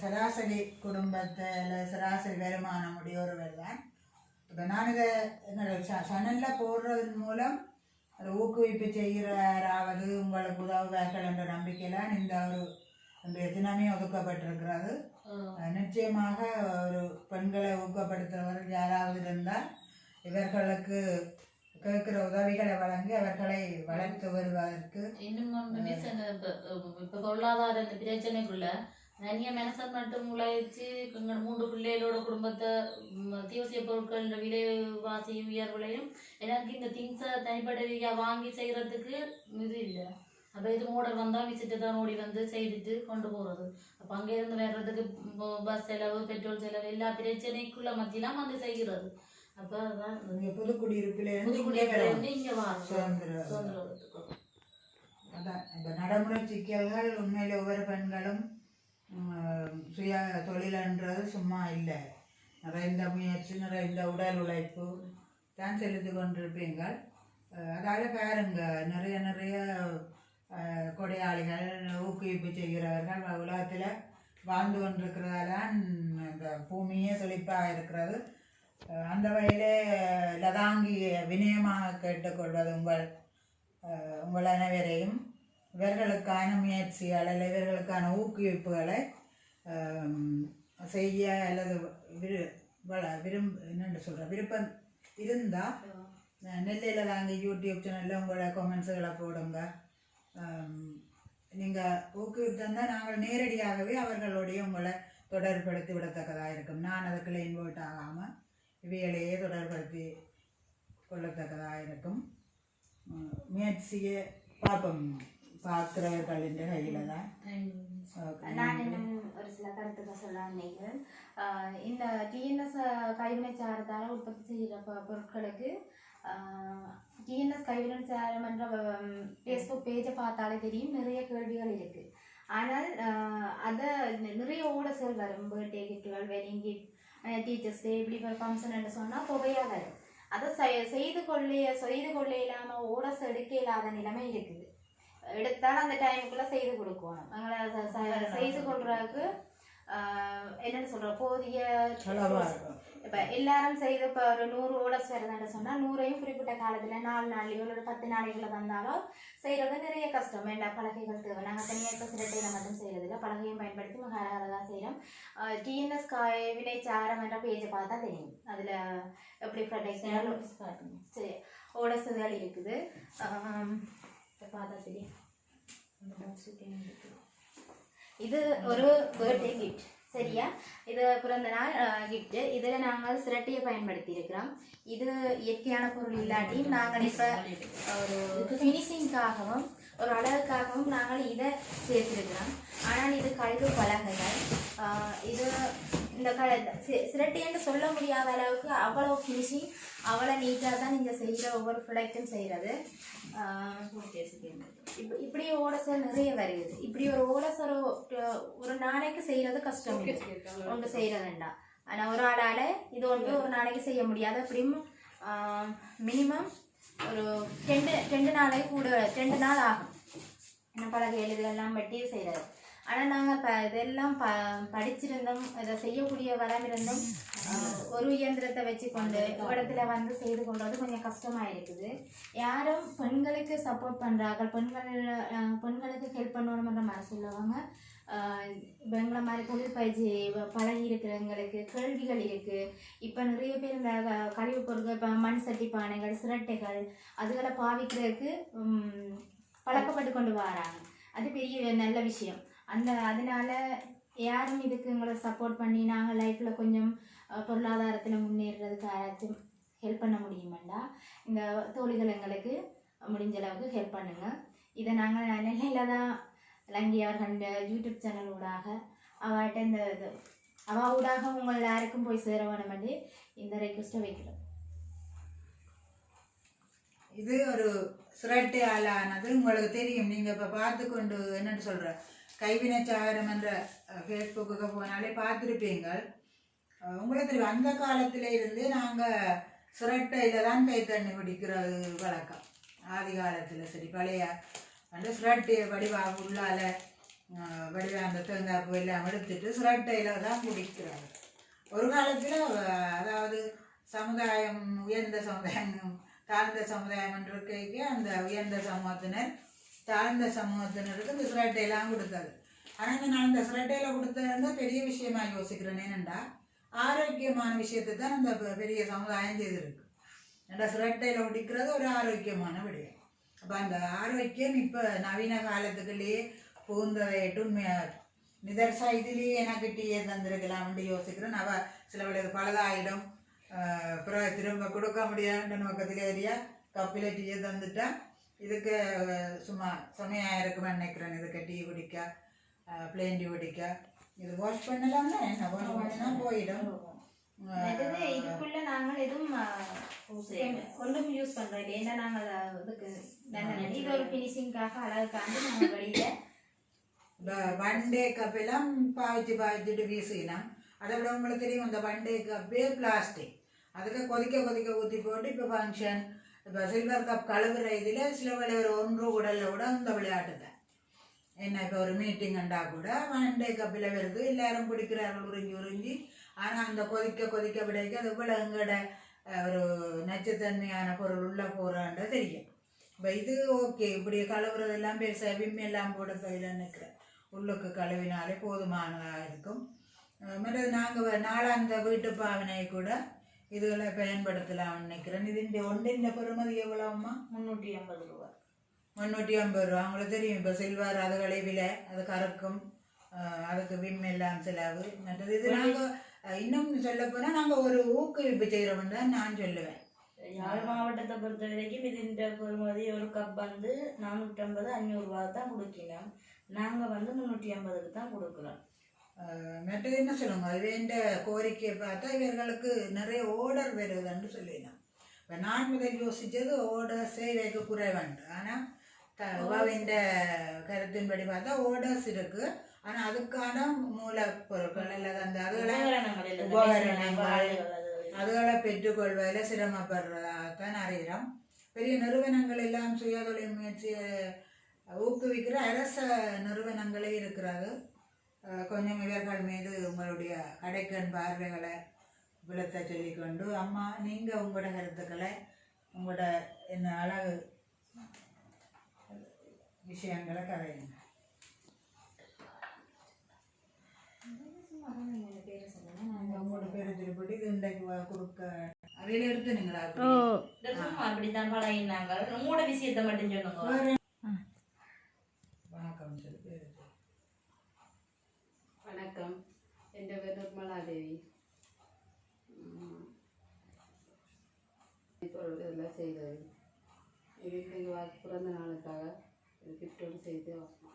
சராசரி குடும்பத்தில் சராசரி வருமானம் உடையவர்கள் தான். இப்போ நான் இதை என்னோட சனலில் போடுறதன் மூலம் அதை ஊக்குவிப்பு செய்கிறாராவது உங்களுக்கு உதவுவார்கள் என்ற நம்பிக்கையில இந்த ஒரு இந்த தினமே ஒதுக்கப்பட்டிருக்கிறது. நிச்சயமாக ஒரு பெண்களை ஊக்கப்படுத்துபவர்கள் யாராவது இருந்தால் இவர்களுக்கு கேட்கிற உதவிகளை வழங்கி அவர்களை வளர்த்து வருவதற்கு இன்னும் இப்ப பொருளாதார பிரச்சனைக்குள்ள நிறைய மனசன் மட்டும் உழைச்சு மூன்று பிள்ளைகளோட குடும்பத்தை அத்தியாவசிய பொருட்கள் விலைவாசி உயர்வுலையும் எனக்கு இந்த திங்ஸை தனிப்பட்ட ரீதியாக வாங்கி செய்யறதுக்கு இது இல்லை. அப்போ இது மோடல் வந்தால் விசிட்டு தான் ஓடி வந்து செய்துட்டு கொண்டு போகிறது அப்போ அங்கேருந்து வர்றதுக்கு பஸ் செலவு பெட்ரோல் செலவு எல்லா பிரச்சனைக்குள்ள மத்தியெல்லாம் வந்து செய்கிறது. அப்போ அதான் இங்க புதுக்குடியிருப்பில் இருந்து இங்கே வாங்க அதான் இந்த நடைமுறை சிக்கல்கள் உண்மையில ஒவ்வொரு பெண்களும் சுய தொழிலன்றது சும்மா இல்லை. நிறைந்த முயற்சி நிறைந்த உடல் உழைப்பு தான் செலுத்தி கொண்டிருப்பீங்கள் அதாவது பாருங்க நிறைய நிறைய கொடையாளிகள் ஊக்குவிப்பு செய்கிறவர்கள் உலகத்தில் வாழ்ந்து கொண்டிருக்கிறதான் இந்த பூமியே செழிப்பாக இருக்கிறது. அந்த வகையிலே லதாங்கி வினயமாக கேட்டுக்கொள்வது உங்கள் உங்கள் அனைவரையும். இவர்களுக்கான முயற்சிகள் அல்லது இவர்களுக்கான ஊக்குவிப்புகளை செய்ய அல்லது விரு வள விரும்ப என்னென்று சொல்கிற விருப்பம் இருந்தால் நெல்லையில் தாங்க யூடியூப் சேனலில் உங்களோட கொமெண்ட்ஸுகளை போடுங்க. நீங்கள் ஊக்குவித்தந்தால் நாங்கள் நேரடியாகவே அவர்களுடைய உங்களை தொடர்படுத்தி விடத்தக்கதாக இருக்கும். நான் அதுக்குள்ள இன்வெர்ட் ஆகாமல் இவைகளையே தொடர்படுத்தி கொள்ளத்தக்கதாக இருக்கும். முயற்சியை பார்ப்போம். பார்க்குறவர்களின் கையில் தான். நான் எடுத்துக்க ஒரு இந்த டிஎன்எஸ் கைவினை சாரத்தால் உற்பத்தி செய்கிற பொருட்களுக்கு டிஎன்எஸ் கைவினை சாரம் என்ற ஃபேஸ்புக் பேஜை பார்த்தாலே தெரியும். நிறைய கேள்விகள் இருக்கு. ஆனால் அதை நிறைய ஓடசல் வரும். பர்த்டே கிஃப்ட்டுகள் வெட்டிங் கிஃப்ட் டீச்சர்ஸ் டே இப்படி ஒரு ஃபங்க்ஷன் என்று சொன்னால் புகையாக வரும். அதை செய்- செய்து கொள்ளைய செய்து கொள்ள இல்லாமல் ஓடஸ் எடுக்க இல்லாத நிலைமை இருக்குது. எடுத்தாலும் அந்த டைமுக்குள்ளே செய்து கொடுக்கணும். நாங்கள செய்து கொள்றதுக்கு என்னன்னு சொல்ற போதிய இப்ப எல்லாரும் செய்து இப்ப ஒரு நூறு ஓடஸ் வருதுன்னு சொன்னா நூறையும் குறிப்பிட்ட காலத்துல நாலு நாளையோ இல்லை பத்து நாளைக்குள்ள வந்தாலும் செய்யறது நிறைய கஷ்டம். எல்லா பலகைகள் தேவை. நாங்க தனியா இப்ப சிரட்டையில மட்டும் செய்யறது இல்ல. பலகையும் பயன்படுத்தி மகாராஜா செய்யறோம் டிஎன்எஸ் வினை சாரம் என்ற பேஜை பார்த்தா தெரியும். அதுல எப்படி ப்ரொடெக்ஷன் சரி ஓடசுகள் இருக்குது. பார்த்தா தெரியும். இது ஒரு பர்த்டே கிஃப்ட் சரியா? இது பிறந்த நாள் கிஃப்ட் இதில் நாங்கள் சிரட்டியை பயன்படுத்தி இருக்கிறோம் இது இயற்கையான பொருள் இல்லாட்டியும் நாங்கள் இப்போ ஒரு ஃபினிஷிங்காகவும் ஒரு அழகுக்காகவும் நாங்கள் இதை சேர்த்துருக்கலாம் ஆனால் இது கழிவு பலகைகள். இது இந்த க சிரட்டின்னு சொல்ல முடியாத அளவுக்கு அவ்வளோ ஃபினிஷிங் அவ்வளோ நீட்டாக தான் நீங்கள் செய்கிற ஒவ்வொரு ப்ராடக்ட்டும் செய்கிறது. இப்போ இப்படி ஓடசல் நிறைய வருகிறது. இப்படி ஒரு ஓடசல் ஒரு நாளைக்கு செய்கிறது கஷ்டம் ஒன்று செய்கிறதுண்டா ஆனால் ஒரு ஆளால் இது ஒன்று ஒரு நாளைக்கு செய்ய முடியாது. அப்படியும் மினிமம் ஒரு ரெண்டு ரெண்டு நாளைக்கு கூட ரெண்டு நாள் ஆகும். என்ன பலகைகள் இதெல்லாம் வெட்டி செய்கிறது ஆனால் நாங்கள் ப இதெல்லாம் ப படிச்சிருந்தோம் இதை செய்யக்கூடிய வரம் இருந்தும் ஆஹ், ஒரு இயந்திரத்தை வச்சுக்கொண்டு இடத்துல வந்து செய்து கொள்வது கொஞ்சம் கஷ்டமாக இருக்குது. யாரும் பெண்களுக்கு சப்போர்ட் பண்ணுறாங்க பெண்கள் பெண்களுக்கு ஹெல்ப் பண்ணணுன்ற மனசு உள்ளவங்க இப்போ எங்களை மாதிரி தொழில் பயிற்சி பழகி இருக்கிறவங்களுக்கு கேள்விகள் இருக்குது இப்போ நிறைய பேர் இந்த கழிவுப் பொருட்கள் இப்போ மண் சட்டி பானைகள் சிரட்டைகள் அதுகளை பாவிக்கிறதுக்கு பழக்கப்பட்டு கொண்டு வராங்க. அது பெரிய நல்ல விஷயம். அந்த அதனால் யாரும் இதுக்கு எங்களை சப்போர்ட் பண்ணி நாங்கள் லைஃப்பில் கொஞ்சம் பொருளாதாரத்தில் முன்னேறதுக்கு யாராச்சும் ஹெல்ப் பண்ண முடியுமாண்டா? இந்த தோழிகள் எங்களுக்கு முடிஞ்ச அளவுக்கு ஹெல்ப் பண்ணுங்கள் இதை நாங்கள் நெல்லையில் தான் லங்கி அவர்களுடைய யூடியூப் சேனல் ஊடாக அவர்கிட்ட இந்த இது அவ ஊடாக உங்கள் எல்லாருக்கும் போய் சேர வேணும் இந்த ரெக்வஸ்ட்டை வைக்கிறோம். இது ஒரு சுரட்டை ஆளானது. உங்களுக்கு தெரியும். நீங்கள் இப்போ பார்த்து கொண்டு என்னென்னு சொல்கிற கைவினை சாகரம் என்ற ஃபேஸ்புக்கு போனாலே பார்த்துருப்பீங்கள் உங்களுக்கு தெரியும் அந்த காலத்தில் இருந்து நாங்கள் சுரட்டையில் தான் கை தண்ணி குடிக்கிற வழக்கம். ஆதி காலத்தில் சரி பழைய அந்த ஸ்ரட்டு வடிவாக உள்ளால வடிவாக வடிவா அந்த தேங்காய் பூ எல்லாம் எடுத்துட்டு ஸ்ரட்டையில் தான் குடிக்கிறாங்க ஒரு காலத்தில் அதாவது சமுதாயம் உயர்ந்த சமுதாயம் தாழ்ந்த சமுதாயம் என்று இருக்கைக்கு அந்த உயர்ந்த சமூகத்தினர் தாழ்ந்த சமூகத்தினருக்கு இந்த ஸ்ரட்டையெல்லாம் கொடுத்தது. ஆனால் இந்த நான் இந்த ஸ்ரட்டையில் கொடுத்தது பெரிய விஷயமா யோசிக்கிறேன். ஏனெண்டா ஆரோக்கியமான விஷயத்தை தான் அந்த பெரிய சமுதாயம் செய்திருக்கு. அந்த ஸ்ரட்டையில் குடிக்கிறது ஒரு ஆரோக்கியமான விடயம். அப்போ அந்த ஆரோக்கியம் இப்போ நவீன காலத்துக்குள்ளேயே பூந்ததையிட்டு நிதர்சா இதுலேயே எனக்கு டீயை தந்திருக்கலாம்னு யோசிக்கிறேன் அவ சில விட பலதாயிடும் அப்புறம் திரும்ப கொடுக்க முடியாதுன்ற நோக்கத்தில் ஏரியா கப்பில் டீயை தந்துட்டா இதுக்கு சும்மா செமையாக இருக்குமென்னு நினைக்கிறேன். இதுக்கு டீ குடிக்க பிளேன் டீ குடிக்க. இது வாஷ் பண்ணலாம்ல? என்ன ஒன்று பண்ணினா போயிடும். மற்றது இதுக்குள்ள நாங்கள் எதுவும் ஒன்றும் யூஸ் பண்றோம் இல்லை ஏன்னா நாங்கள் இதுக்கு இது ஒரு ஃபினிஷிங்காக அழகுக்காண்டி நாங்கள் வெளியில ஒன் டே கப்பெல்லாம் பாவிச்சு பாவிச்சுட்டு வீசிக்கலாம் அதை விட உங்களுக்கு தெரியும் அந்த ஒன் டே கப்பே பிளாஸ்டிக் அதுக்கு கொதிக்க கொதிக்க ஊற்றி போட்டு இப்போ ஃபங்க்ஷன் இப்போ சில்வர் கப் கழுவுற இதில் சில வேளை ஒரு ஒன்று உடலில் கூட அந்த விளையாட்டு தான். என்ன இப்போ ஒரு மீட்டிங்கண்டா கூட ஒன் டே கப்பில் வருது. எல்லாரும் குடிக்கிறார்கள் உறிஞ்சி உறிஞ்சி. ஆனால் அந்த கொதிக்க கொதிக்க விடைக்கு அது போல் எங்களோட ஒரு நச்சுத்தன்மையான பொருள் உள்ள போகிறான்ற தெரியும். இப்போ இது ஓகே. இப்படி கழுவுறதெல்லாம் பேச விம்மெல்லாம் போட கையில் நிற்கிறேன் உள்ளுக்கு கழுவினாலே போதுமானதாக இருக்கும். மற்றது நாங்கள் நாளாந்த வீட்டு பாவனை கூட இதுகளை பயன்படுத்தலாம்னு நினைக்கிறேன். இதுன்ற ஒன்றின் பெறுமதி எவ்வளவுமா முந்நூற்றி ஐம்பது ரூபா. முந்நூற்றி ஐம்பது ரூபா. அவங்களுக்கு தெரியும் இப்போ சில்வர் அதுகளே விலை அது கறக்கும் அதுக்கு விம் எல்லாம் செலவு. மற்றது இது நாங்கள் இன்னும் சொல்ல போனால் நாங்கள் ஒரு ஊக்குவிப்பு செய்கிறோம்னு தான் நான் சொல்லுவேன். யாழ் மாவட்டத்தை பொறுத்த வரைக்கும் இதுன்ற பொறுமதி ஒரு கப் வந்து நானூற்றம்பது அஞ்சூறுரூவா தான் கொடுக்கணும் நாங்கள் வந்து முந்நூற்றி ஐம்பதுக்கு தான் கொடுக்குறோம். மற்றது என்ன சொல்லுங்க? இவன்ற கோரிக்கையை பார்த்தா இவர்களுக்கு நிறைய ஓர்டர் வருதுன்னு சொல்லிடலாம் இப்போ நான் முதல் யோசித்தது ஓர்டர் சேவைக்கு குறைவண்டு ஆனால் இந்த கருத்தின்படி பார்த்தா ஓர்டர்ஸ் இருக்குது ஆனால் அதுக்கான மூலப்பொருட்கள் அல்லது அந்த அதுகளை உபகரணங்கள் அதுகளை பெற்றுக்கொள்வதில் சிரமப்படுறதான் அறிகிறோம். பெரிய நிறுவனங்கள் எல்லாம் சுயதொழில் முயற்சியை ஊக்குவிக்கிற அரச நிறுவனங்களே இருக்கிறது கொஞ்சம் இவர்கள் மீது உங்களுடைய கடைக்கண் பார்வைகளை விளத்த சொல்லிக்கொண்டு அம்மா நீங்கள் உங்களோட கருத்துக்களை உங்களோட என்ன அழகு விஷயங்களை கதையுங்க உங்களோட பேரை சொல்லிப்பட்டு இது இன்றைக்கு வ- கொடுக்க அவையில எடுத்துனுங்களா இந்த சும்மா அப்படித்தான் பழகினாங்க உங்களோட விஷயத்தை மட்டும் சொல்லுங்க வணக்கம் சொல்லி பேர் சொல்லு. வணக்கம் എൻ്റെ പേര് നിർമ്മലാദേവി ഉം. ഇപ്പോൾ இதெல்லாம் செய்தது எங்களுக்கு எங்கள் வா பிறந்த நாளுக்காக ஒரு கிஃப்டோடு செய்து வாசம்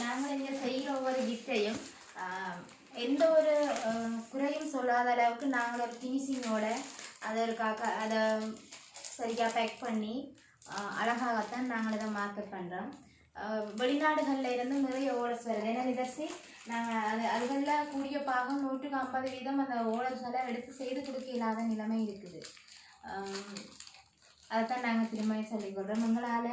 நாங்கள் இங்கே செய்கிற ஒவ்வொரு கிஃப்டையும் எந்த ஒரு குறையும் சொல்லாத அளவுக்கு நாங்கள் ஒரு ஃபினிஷிங்கோட அதற்காக அதை சரியாக பேக் பண்ணி அழகாகத்தான் நாங்கள் இதை மார்க்கெட் பண்ணுறோம் வெளிநாடுகளில் இருந்து நிறைய ஓடர்ஸ் வருது. ஏன்னா இதர்சி நாங்கள் அது அதுகளில் கூடிய பாகம் நூற்றுக்கு ஐம்பது வீதம் அந்த ஓடர்ஸ்களை எடுத்து செய்து கொடுக்க இல்லாத நிலைமை இருக்குது. அதைத்தான் நாங்கள் திரும்ப சொல்லிக்கொள்கிறோம் எங்களால்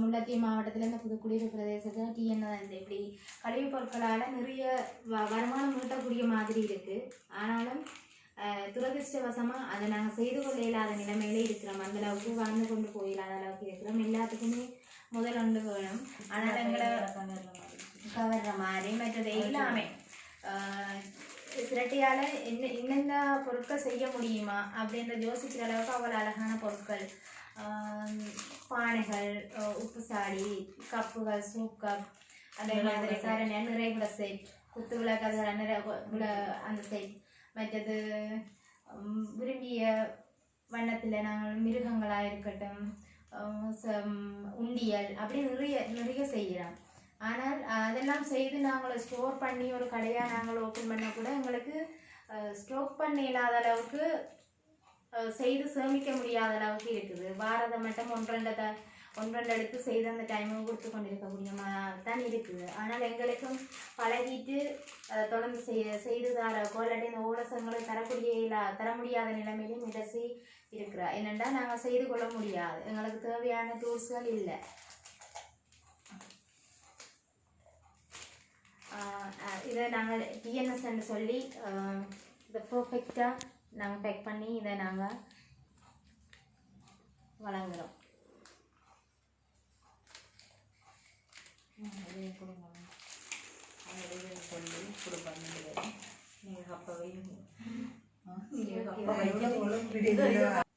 முல்லைத்தீவு மாவட்டத்தில் இந்த புதுக்குடியிருப்பு பிரதேசத்தில் டிஎன் இந்த இப்படி கழிவுப் பொருட்களால் நிறைய வ வருமானம் ஈட்டக்கூடிய மாதிரி இருக்குது ஆனாலும் துரதிர்ஷ்டவசமாக அதை நாங்கள் செய்து கொள்ள இயலாத நிலைமையில இருக்கிறோம். அந்த அளவுக்கு வாழ்ந்து கொண்டு போயிடாத அளவுக்கு இருக்கிறோம். எல்லாத்துக்குமே முதல் ஒன்று வேணும். ஆனால் எங்களை கவர்ற மாதிரி. மற்றது எல்லாமே சிரட்டையால் என்ன என்னென்ன பொருட்கள் செய்ய முடியுமா அப்படின்ற யோசிக்கிற அளவுக்கு அவ்வளோ அழகான பொருட்கள். பானைகள் உப்பு சாடி கப்புகள் சூப் கப் அதே மாதிரி கரண நிறைகுல செட் குத்து விளக்கு அது நிறை விள- அந்த செட் மற்றது விரும்பிய வண்ணத்தில் நாங்கள் மிருகங்களாக இருக்கட்டும் உண்டியல் அப்படி நிறைய நிறைய செய்கிறோம் ஆனால் அதெல்லாம் செய்து நாங்கள் ஸ்டோர் பண்ணி ஒரு கடையாக நாங்கள் ஓப்பன் பண்ணால் கூட எங்களுக்கு ஸ்டோக் பண்ண இல்லாத அளவுக்கு செய்து சேமிக்க முடியாத அளவுக்கு இருக்குது. வாரதை மட்டும் ஒன்றரை த ஒன்று எடுத்து செய்து அந்த டைமும் கொடுத்து கொண்டிருக்கக்கூடிய தான் இருக்குது. ஆனால் எங்களுக்கும் பழகிட்டு அதை தொடர்ந்து செய்ய செய்து தர கோலாட்டி இந்த ஓலசங்களை தரக்கூடிய இல்லா தர முடியாத நிலைமையிலும் இடசி இருக்கிறா என்னென்னா நாங்கள் செய்து கொள்ள முடியாது. எங்களுக்கு தேவையான டூல்ஸ்கள் இல்லை. இதை நாங்கள் டிஎன்எஸ்ன்னு சொல்லி ஆஹ் இதை பர்ஃபெக்டாக நாங்கள் பேக் பண்ணி இதை நாங்கள் வழங்குறோம். சொல்லி கொடுப்பாங்க நீங்கள் அப்போ ஒழுங்கு